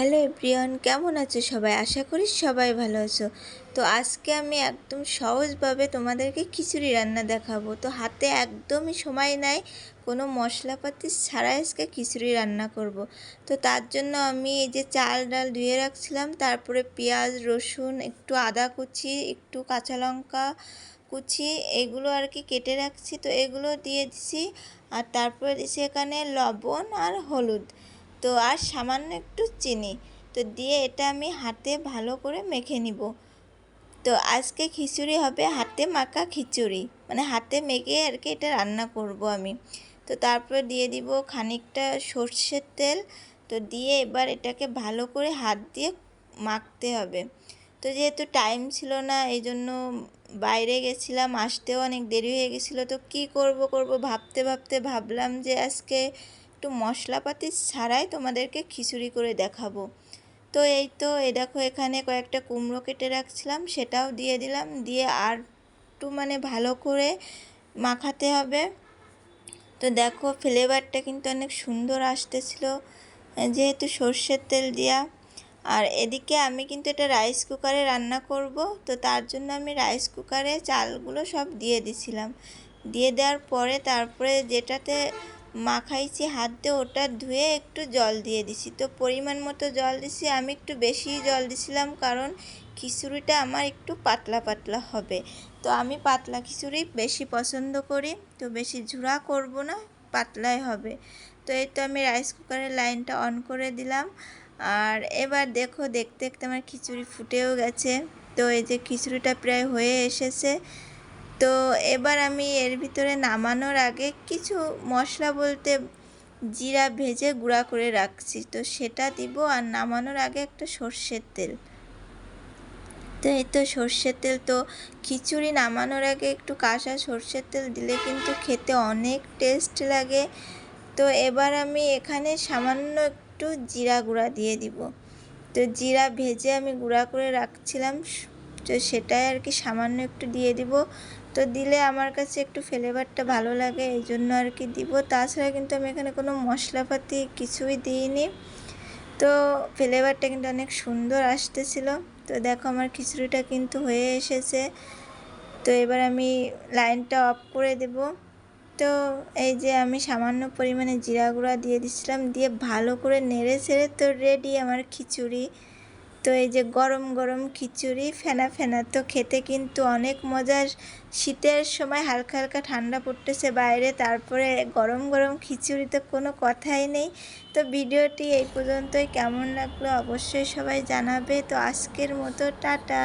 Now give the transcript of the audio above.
Hello everyone, কেমন আছো সবাই? আশা করি সবাই ভালো আছো। তো আজকে আমি একদম সহজভাবে তোমাদেরকে খিচুড়ি রান্না দেখাবো। তো হাতে একদমই সময় নাই, কোনো মশলাপাতি ছাড়াই আজকে খিচুড়ি রান্না করব। তো তার জন্য আমি এই যে চাল ডাল ধুয়ে রাখছিলাম, তারপরে পেঁয়াজ, রসুন, একটু আদা কুচি, একটু কাঁচা লঙ্কা কুচি, এগুলো আর কি কেটে রাখছি। তো এগুলো দিয়ে দিছি, আর তারপরে দিছি এখানে লবণ আর হলুদ। তো আর সামান্য একটু চিনি। তো দিয়ে এটা আমি হাতে ভালো করে মেখে নিব। তো আজকে খিচুড়ি হবে হাতে মাখা খিচুড়ি। মানে হাতে মেখে আর কি এটা রান্না করব আমি। তো তারপরে দিয়ে দিব খানিকটা সর্ষের তেল। তো দিয়ে এবার এটাকে ভালো করে হাত দিয়ে মাখতে হবে। তো যেহেতু টাইম ছিল না, এই জন্য বাইরে গেছিলাম, আসতেও অনেক দেরি হয়ে গেছিল। তো কি করব করব ভাবতে ভাবতে ভাবলাম যে আজকে একটু মশলাপাতি ছাড়াই তোমাদেরকে খিচুড়ি করে দেখাবো। তো এই তো এই দেখো এখানে কয়েকটা কুমড়ো কেটে রাখছিলাম, সেটাও দিয়ে দিলাম, দিয়ে আর একটু মানে ভালো করে মাখাতে হবে। তো দেখো ফ্লেভারটা কিন্তু অনেক সুন্দর আসতেছিল, যেহেতু সর্ষের তেল দেওয়া আর এদিকে আমি কিন্তু এটা রাইস কুকারে রান্না করব, তো তার জন্য আমি রাইস কুকারে চালগুলো সব দিয়ে দিছিলাম। দিয়ে দেওয়ার পরে তারপরে যেটাতে মাখাইছি, হাত দিয়ে ওটা ধুয়ে একটু জল দিয়ে দিছি। তো পরিমাণ মতো জল দিছি, আমি একটু বেশি জল দিছিলাম কারণ খিচুড়িটা আমার একটু পাতলা পাতলা হবে। তো আমি পাতলা খিচুড়ি বেশি পছন্দ করি, তো বেশি ঝুড়া করব না, পাতলাই হবে। তো এই তো আমি রাইস কুকারের লাইনটা অন করে দিলাম। আর এবার দেখো, দেখতে দেখতে আমার খিচুড়ি ফুটেও গেছে। তো এই যে খিচুড়িটা প্রায় হয়ে এসেছে তো এবার আমি এর ভিতরে নামানোর আগে কিছু মশলা বলতে জিরা ভেজে গুঁড়া করে রাখছি। তো সেটা দিব আর নামানোর আগে একটা সর্ষের তেল। তো এই তো সর্ষের তেল, তো খিচুড়ি নামানোর আগে একটু কাঁচা সর্ষের তেল দিলে কিন্তু খেতে অনেক টেস্ট লাগে। তো এবার আমি এখানে সামান্য একটু জিরা গুঁড়া দিয়ে দিব। তো জিরা ভেজে আমি গুঁড়া করে রাখছিলাম তো সেটাই আর কি সামান্য একটু দিয়ে দিব। তো দিলে আমার কাছে একটু ফ্লেভারটা ভালো লাগে, এই জন্য আর কি দিব। তাছাড়া কিন্তু আমি এখানে কোনো মশলাপাতি কিছুই দিইনি। তো ফ্লেভারটা কিন্তু অনেক সুন্দর আসতেছিল। তো দেখো আমার খিচুড়িটা কিন্তু হয়ে এসেছে। তো এবার আমি লাইনটা অফ করে দেব। তো এই যে আমি সামান্য পরিমাণে জিরা গুঁড়া দিয়ে দিচ্ছিলাম দিয়ে ভালো করে নেড়ে ছেড়ে তো রেডি আমার খিচুড়ি। তো এই যে গরম গরম খিচুড়ি ফেনা ফেনা, তো খেতে কিন্তু অনেক মজার শীতের সময় হালকা হালকা ঠান্ডা পড়তেছে বাইরে, তারপরে গরম গরম খিচুড়ি তো কোনো কথাই নেই। তো ভিডিওটি এই পর্যন্তই। কেমন লাগল অবশ্যই সবাই জানাবে। তো আজকের মতো, টাটা।